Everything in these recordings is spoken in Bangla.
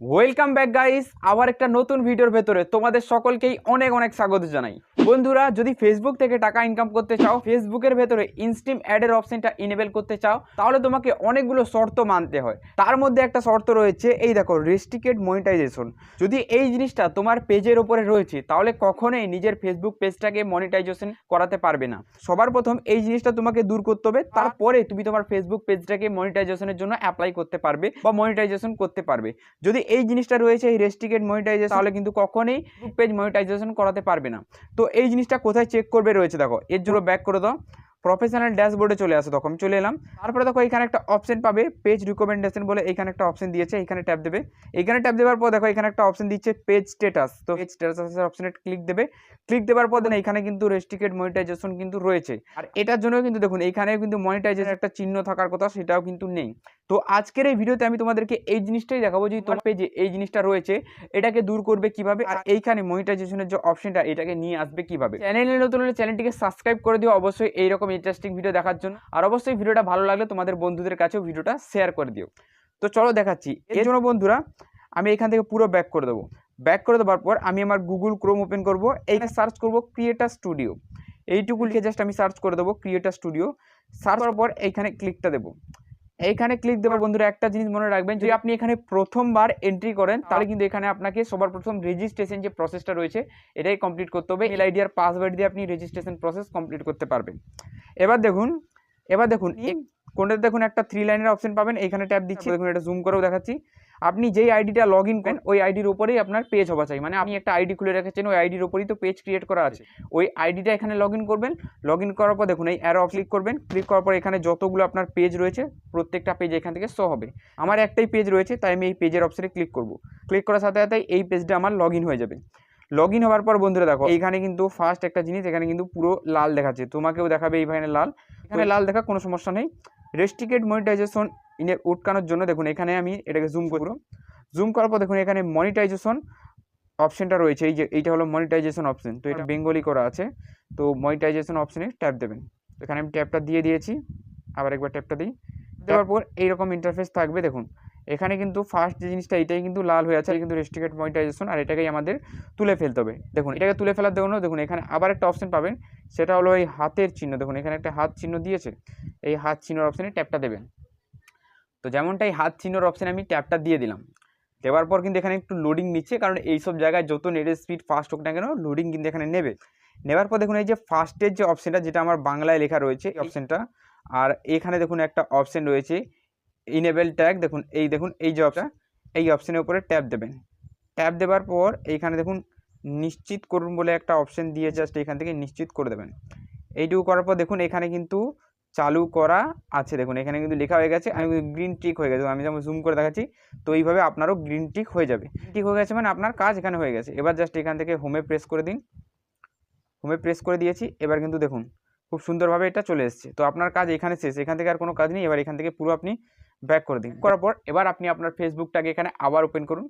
ওয়েলকাম ব্যাক গাইস আবার একটা নতুন ভিডিওর ভেতরে তোমাদের সকলকেই অনেক অনেক স্বাগত জানাই। বন্ধুরা, যদি ফেসবুক থেকে টাকা ইনকাম করতে চাও ফেসবুকের ভেতরে ইনস্টিম অ্যাডের অপশনটা ইনেবল করতে চাও, তাহলে তোমাকে অনেকগুলো শর্ত মানতে হয়। তার মধ্যে একটা শর্ত রয়েছে, এই দেখো রেস্ট্রিকেট মনিটাইজেশন যদি এই জিনিসটা তোমার পেজের ওপরে রয়েছে, তাহলে কখনোই নিজের ফেসবুক পেজটাকে মনিটাইজেশন করাতে পারবে না। সবার প্রথম এই জিনিসটা তোমাকে দূর করতে হবে, তারপরে তুমি তোমার ফেসবুক পেজটাকে মনিটাইজেশনের জন্য অ্যাপ্লাই করতে পারবে বা মনিটাইজেশন করতে পারবে। যদি এই জিনিসটা রয়েছে, এই রেস্ট্রিকেট মনিটাইজেশন তাহলে কিন্তু কখনোই পেজ মনিটাইজেশন করাতে পারবে না। তো এই জিনিসটা কোথায় চেক করবে রয়েছে দেখো, এর জন্য ব্যাক করে দাও। প্রফেশনাল ড্যাশবোর্ডে চলে আসো তখন, চলে এলাম। তারপরে দেখো এখানে একটা অপশন পাবে পেজ রিকমেন্ডেশন বলে এখানে একটা অপশন দিয়েছে, এখানে ট্যাপ দেবে। এখানে ট্যাপ দেওয়ার পর দেখো এখানে একটা অপশন দিচ্ছে পেজ স্ট্যাটাস তো পেজ স্ট্যাটাসের অপশনে ক্লিক দেবে। ক্লিক দেওয়ার পর দেখুন এখানে কিন্তু রেস্ট্রিকেট মনিটাইজেশন কিন্তু রয়েছে। আর এটার জন্য কিন্তু দেখুন, এখানেও কিন্তু মনিটাইজেশন একটা চিহ্ন থাকার কথা, সেটাও কিন্তু নেই। তো আজকের এই ভিডিওতে আমি তোমাদেরকে এই জিনিসটাই দেখাবো যে তোমার পেজে এই জিনিসটা রয়েছে, এটাকে দূর করবে কীভাবে, আর এইখানে মনিটাইজেশনের যে অপশনটা এটাকে নিয়ে আসবে কীভাবে। চ্যানেলে নতুন হলে চ্যানেলটিকে সাবস্ক্রাইব করে দিও, অবশ্যই এইরকম ইন্টারেস্টিং ভিডিও দেখার জন্য। আর অবশ্যই ভিডিওটা ভালো লাগলে তোমাদের বন্ধুদের কাছেও ভিডিওটা শেয়ার করে দিও। তো চলো দেখাচ্ছি। এর জন্য বন্ধুরা আমি এখান থেকে পুরো ব্যাক করে দেবো। ব্যাক করে দেওয়ার পর আমি আমার গুগল ক্রোম ওপেন করব। এইখানে সার্চ করব ক্রিয়েটার স্টুডিও এইটুকুলকে জাস্ট আমি সার্চ করে দেবো ক্রিয়েটার স্টুডিও সার্চ করার পর এইখানে ক্লিকটা দেবো। এইখানে ক্লিক দেওয়ার বন্ধুরা একটা জিনিস মনে রাখবেন যদি আপনি এখানে প্রথমবার এন্ট্রি করেন তাহলে কিন্তু এখানে আপনাকে সবার প্রথম রেজিস্ট্রেশন যে প্রসেসটা রয়েছে এটাই কমপ্লিট করতে হবে। এল আইডি আর পাসওয়ার্ড দিয়ে আপনি রেজিস্ট্রেশন প্রসেস কমপ্লিট করতে পারবেন। এবার দেখুন এবার দেখুন কোনটা কোনটাতে দেখুন একটা থ্রি লাইনের অপশন পাবেন। এখানে ট্যাপ দিচ্ছি। দেখুন এটা জুম করেও দেখাচ্ছি। আপনি যেই আইডিটা লগ ইন করেন ওই আইডির উপরেই আপনার পেজ হওয়া চাই। মানে আপনি একটা আইডি খুলে রেখেছেন ওই আইডির উপরেই তো পেজ ক্রিয়েট করা আছে। ওই আইডিটা এখানে লগ ইন করবেন। লগ ইন করার পর দেখুন এই অ্যারো ক্লিক করবেন। ক্লিক করার পর এখানে যতগুলো আপনার পেজ রয়েছে প্রত্যেকটা পেজ এখান থেকে শো হবে। আমার একটাই পেজ রয়েছে তাই আমি এই পেজের অপশনে ক্লিক করব। ক্লিক করার সাথে সাথে এই পেজটা আমার লগ ইন হয়ে যাবে। লগ ইন হওয়ার পর বন্ধুরা দেখো এইখানে কিন্তু ফার্স্ট একটা জিনিস এখানে কিন্তু পুরো লাল দেখাচ্ছে। তোমাকেও দেখাবে এইখানে লাল। এখানে লাল দেখা কোনো সমস্যা নেই। রেস্ট্রিকেট মনিটাইজেশন ইনে উটকানোর জন্য দেখুন এখানে আমি এটাকে জুম করব। জুম করার পর দেখুন এখানে মনিটাইজেশন অপশানটা রয়েছে। এই যে এইটা হলো মনিটাইজেশন অপশান তো এটা বেঙ্গলি করা আছে। তো মনিটাইজেশন অপশানে ট্যাপ দেবেন। এখানে আমি ট্যাপটা দিয়ে দিয়েছি। আবার একবার ট্যাপটা দিই। দেওয়ার পর এইরকম ইন্টারফেস থাকবে। দেখুন এখানে কিন্তু ফার্স্ট যে জিনিসটা এটাই কিন্তু লাল হয়ে আছে। কিন্তু রেস্ট্রিকেট মনিটাইজেশন আর এটাকেই আমাদের তুলে ফেলতে হবে। দেখুন এটাকে তুলে ফেলার জন্য দেখুন এখানে আবার একটা অপশন পাবেন। সেটা হলো এই হাতের চিহ্ন। দেখুন এখানে একটা হাত চিহ্ন দিয়েছে। এই হাত চিহ্নর অপশানে ট্যাপটা দেবেন। তো যেমনটাই হাত চিহ্নর অপশানে আমি ট্যাপটা দিয়ে দিলাম। দেওয়ার পর কিন্তু এখানে একটু লোডিং নিচ্ছে কারণ এইসব জায়গায় যত নেটের স্পিড ফাস্ট হোক না কেন লোডিং কিন্তু এখানে নেবে। নেওয়ার পর দেখুন এই যে ফার্স্টের যে অপশানটা যেটা আমার বাংলায় লেখা রয়েছে এই অপশানটা আর এখানে দেখুন একটা অপশান রয়েছে ইনেবেল ট্যাগ দেখুন এই দেখুন এই যে অপশান এই অপশানের উপরে ট্যাপ দেবেন। ট্যাপ দেওয়ার পর এইখানে দেখুন নিশ্চিত করুন বলে একটা অপশান দিয়ে জাস্ট এখান থেকে নিশ্চিত করে দেবেন। এইটুকু করার পর দেখুন এখানে কিন্তু চালু করা আছে। দেখুন, এখানে কিন্তু লেখা হয়ে গেছে, আমি গ্রিন টিক হয়ে গেছে। আমি যেমন জুম করে দেখাচ্ছি, তো এইভাবে আপনারও গ্রিন টিক হয়ে যাবে। টিক হয়ে গেছে মানে আপনার কাজ এখানে হয়ে গেছে। এবার জাস্ট এখান থেকে হোমে প্রেস করে দিন। হোমে প্রেস করে দিয়েছি, এবার কিন্তু দেখুন, খুব সুন্দরভাবে এটা চলে এসেছে। তো আপনার কাজ এখানে শেষ, এখান থেকে আর কোনো কাজ নেই। এবার এখান থেকে পুরো আপনি ব্যাক করে দিন। করার পর এবার আপনি আপনার ফেসবুকটাকে এখানে আবার ওপেন করুন।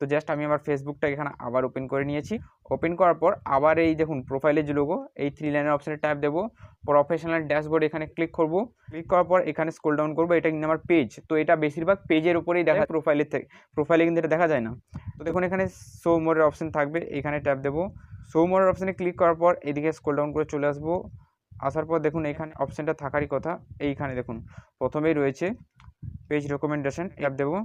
তো জাস্ট আমি আমার ফেসবুকটা এখানে আবার ওপেন করে নিয়েছি। ওপেন করার পর আবার এই দেখুন প্রোফাইলের যে লোগো এই থ্রি লাইনের অপশানে ট্যাপ দেবো। প্রফেশনাল ড্যাশবোর্ড এখানে ক্লিক করব। ক্লিক করার পর এখানে স্ক্রল ডাউন করব, এটা কিন্তু আমার পেজ তো এটা বেশিরভাগ পেজের উপরেই দেখা প্রোফাইলের থেকে প্রোফাইলে কিন্তু এটা দেখা যায় না। তো দেখুন এখানে শো মোরের অপশান থাকবে, এখানে ট্যাপ দেবো। শো মোরের অপশানে ক্লিক করার পর এদিকে স্ক্রল ডাউন করে চলে আসব। আসার পর দেখুন এখানে অপশানটা থাকারই কথা, এইখানে দেখুন, প্রথমেই রয়েছে পেজ রেকমেন্ডেশন ট্যাপ দেবো।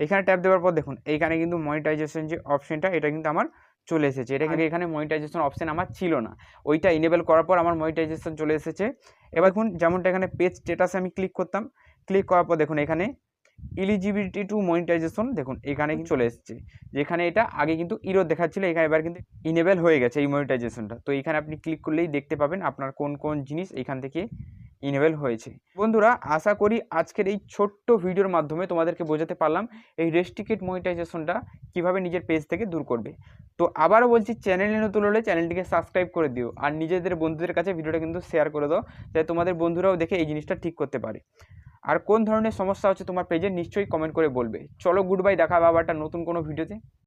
এখানে ট্যাপ দেওয়ার পর দেখুন এইখানে কিন্তু মনিটাইজেশন যে অপশনটা এটা কিন্তু আমার চলে এসেছে। এটা কিন্তু এখানে মনিটাইজেশন অপশন আমার ছিল না। ওইটা ইনেবল করার পর আমার মনিটাইজেশন চলে এসেছে। এবার দেখুন যেমনটা এখানে পেজ স্টেটাসে আমি ক্লিক করতাম ক্লিক করার পর দেখুন এখানে ইলিজিবিলিটি টু মনিটাইজেশন দেখুন এখানে কিন্তু চলে এসেছে। যেখানে এটা আগে কিন্তু ইরো দেখাচ্ছিল এখানে এবার কিন্তু ইনেবল হয়ে গেছে এই মনিটাইজেশনটা তো এখানে আপনি ক্লিক করলেই দেখতে পাবেন আপনার কোন কোন জিনিস এখান থেকে ইনেবল হয়েছে। বন্ধুরা, আশা করি আজকের এই ছোট্ট ভিডিওর মাধ্যমে তোমাদেরকে বোঝাতে পারলাম এই রেস্ট্রিকেট মনিটাইজেশনটা কীভাবে নিজের পেজ থেকে দূর করবে। তো আবারও বলছি, চ্যানেলে নতুন হলে চ্যানেলটিকে সাবস্ক্রাইব করে দিও আর নিজেদের বন্ধুদের কাছে ভিডিওটা কিন্তু শেয়ার করে দাও, যাতে তোমাদের বন্ধুরাও দেখে এই জিনিসটা ঠিক করতে পারে। আর কোন ধরনের সমস্যা হচ্ছে তোমার পেজে, নিশ্চয়ই কমেন্ট করে বলবে। চলো গুড বাই দেখা হবে আবার নতুন কোনো ভিডিওতে।